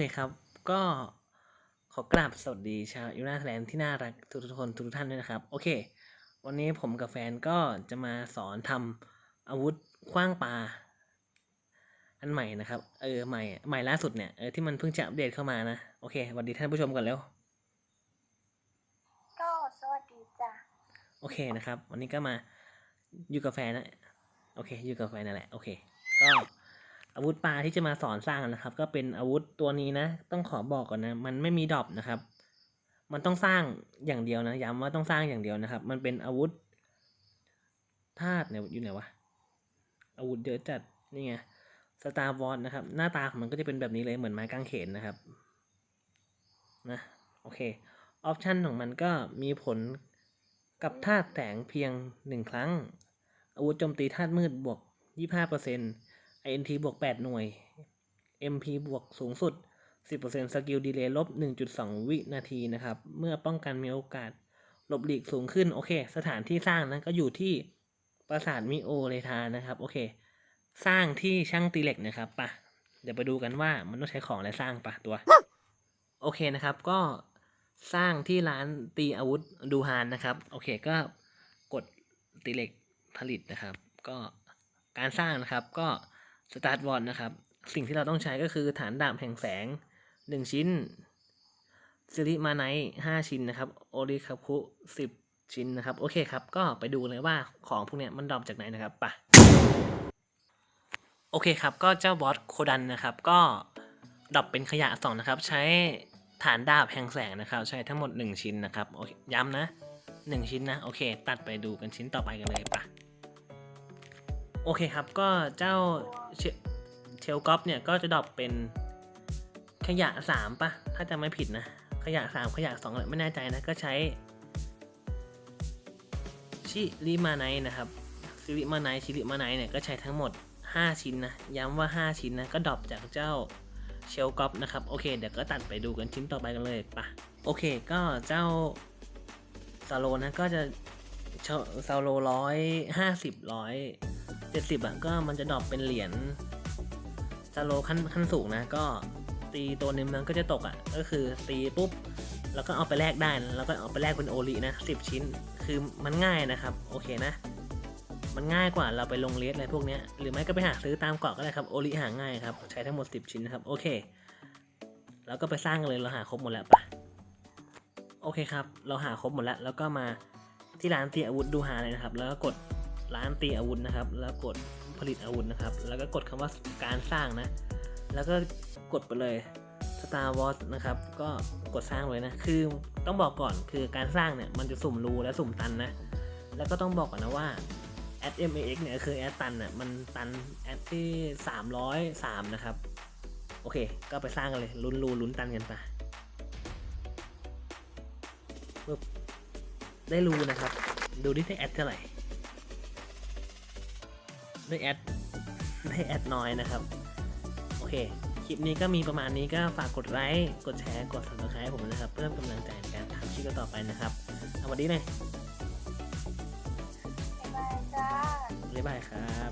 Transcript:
เคครับ ก็ขอกราบสวัสดีชาวยูนาแลนด์ที่น่ารักทุกทุกๆคนทุกๆท่านด้วยนะครับ โอเค วันนี้ผมกับแฟนก็จะมาสอนทำอาวุธคว้างปลาอันใหม่นะครับ เออใหม่ใหม่ล่าสุดเนี่ยเออที่มันเพิ่งจะอัปเดตเข้ามานะ โอเคสวัสดีท่านผู้ชมก่อนแล้ว ก็สวัสดีจ้ะโอเคนะครับ วันนี้ก็มาอยู่กับแฟนนะ โอเค อยู่กับแฟนนั่นแหละ โอเค ก็ อาวุธปลาที่จะมาสอนสร้างนะครับ ก็เป็นอาวุธตัวนี้นะ ต้องขอบอกก่อนนะ มันไม่มีดรอปนะครับ มันต้องสร้างอย่างเดียวนะย้ำว่าต้องสร้างอย่างเดียวนะครับ มันเป็นอาวุธธาตุเนี่ยอยู่ไหนวะอาวุธเยอะจัดนี่ไงสตาร์วอร์นะครับ หน้าตาของมันก็จะเป็นแบบนี้เลยเหมือนไม้กางเขนนะครับนะโอเคออปชันของมันก็มีผลกับธาตุแสงเพียงหนึ่งครั้ง อาวุธโจมตีธาตุมืดบวก 25% INT บวก 8 หน่วย MP บวกสูงสุด 10%สกิลดีเลย์ลบ 1.2 วินาทีนะครับ เมื่อป้องกันมีโอกาสหลบหลีกสูงขึ้น โอเค สถานที่สร้างนะก็อยู่ที่ปราสาทมิโอเลทานะครับ โอเค สร้างที่ช่างตีเหล็กนะครับปะเดี๋ยวไปดูกันว่ามันต้องใช้ของอะไรสร้างปะตัว โอเคนะครับ ก็สร้างที่ร้านตีอาวุธดูฮานนะครับ โอเคก็กดตีเหล็กผลิตนะครับ ก็การสร้างนะครับก็ สตาร์ทวอลนะครับ สิ่งที่เราต้องใช้ก็คือฐานดาบแห่งแสง 1 ชิ้นซิริมาไนห้าชิ้นนะครับ โอริคาคุสิบชิ้นนะครับ โอเคครับ ก็ไปดูเลยว่าของพวกเนี้ยมันดรอปจากไหนนะครับไปะโอเคครับ ก็เจ้าบอสโคดันนะครับ ก็ดรอปเป็นขยะสองนะครับ ใช้ฐานดาบแห่งแสงนะครับ ใช้ทั้งหมด 1 ชิ้นนะครับโอเคย้ำนะ 1 ชิ้นนะ โอเค ตัดไปดูกันชิ้นต่อไปกันเลยปะ โอเคครับก็เจ้าเชลกอปเนี่ยก็จะดรอปเป็นขยะสามปะถ้าจำไม่ผิดนะ ขยะสามขยะสองอะไม่แน่ใจนะก็ใช้ชิริมาไนนะครับชิริมาไนชิริมาไนเนี่ยก็ใช้ทั้งหมด 5 ชิ้นนะย้ำว่า 5 ชิ้นนะก็ดรอปจากเจ้าเชลกอปนะครับโอเคเดี๋ยวก็ตัดไปดูกันชิ้นต่อไปกันเลยปะโอเคก็เจ้าซาโลนะก็จะซาโลร้อยห้าสิบร้อย เจ็ดสิบอะก็มันจะดรอปเป็นเหรียญซาโลขั้นขั้นสูงนะ ก็ตีตัวหนึงมันก็จะตกอะ ก็คือตีปุ๊บ แล้วก็เอาไปแลกได้แล้วก็เอาไปแลกเป็นโอลินะสิบชิ้น คือมันง่ายนะครับ โอเคนะ มันง่ายกว่าเราไปลงเลสอะไรพวกเนี้ยหรือไม่ก็ไปหาซื้อตามเกาะก็ได้ครับ โอลิหาง่ายครับ ใช้ทั้งหมด 10 ชิ้นนะครับ โอเค แล้วก็ไปสร้างกันเลยเราหาครบหมดแล้วปะโอเคครับ เราหาครบหมดแล้ว แล้วก็มาที่ร้านเตียอาวุธดูหาเลยนะครับ แล้วก็กด ร้านตีอาวุธนะครับ แล้วกดผลิตอาวุธนะครับ แล้วก็กดคำว่าการสร้างนะ แล้วก็กดไปเลย Star Wars นะครับ ก็กดสร้างเลยนะ คือต้องบอกก่อนคือการสร้างเนี่ยมันจะสุ่มรูและสุ่มตันนะ แล้วก็ต้องบอกก่อนนะว่า a d max เนี่ยคือแอดตันอะมันตันแอดที่ 303 นะครับ โอเค ก็ไปสร้างกันเลย ลุ้นรูลุ้นตันกันไปปึ๊บได้รูนะครับ ดูที่ได้แอดเท่าไหร่ ได้แอดได้แอดน้อยนะครับ โอเค คลิปนี้ก็มีประมาณนี้ก็ฝากกดไลค์ กดแชร์ กด subscribe ให้ผมนะครับ เพิ่มกำลังใจในการทำคลิปต่อไปนะครับเอาวันนี้เลยบ๊ายบายจ้าบ๊ายบายครับ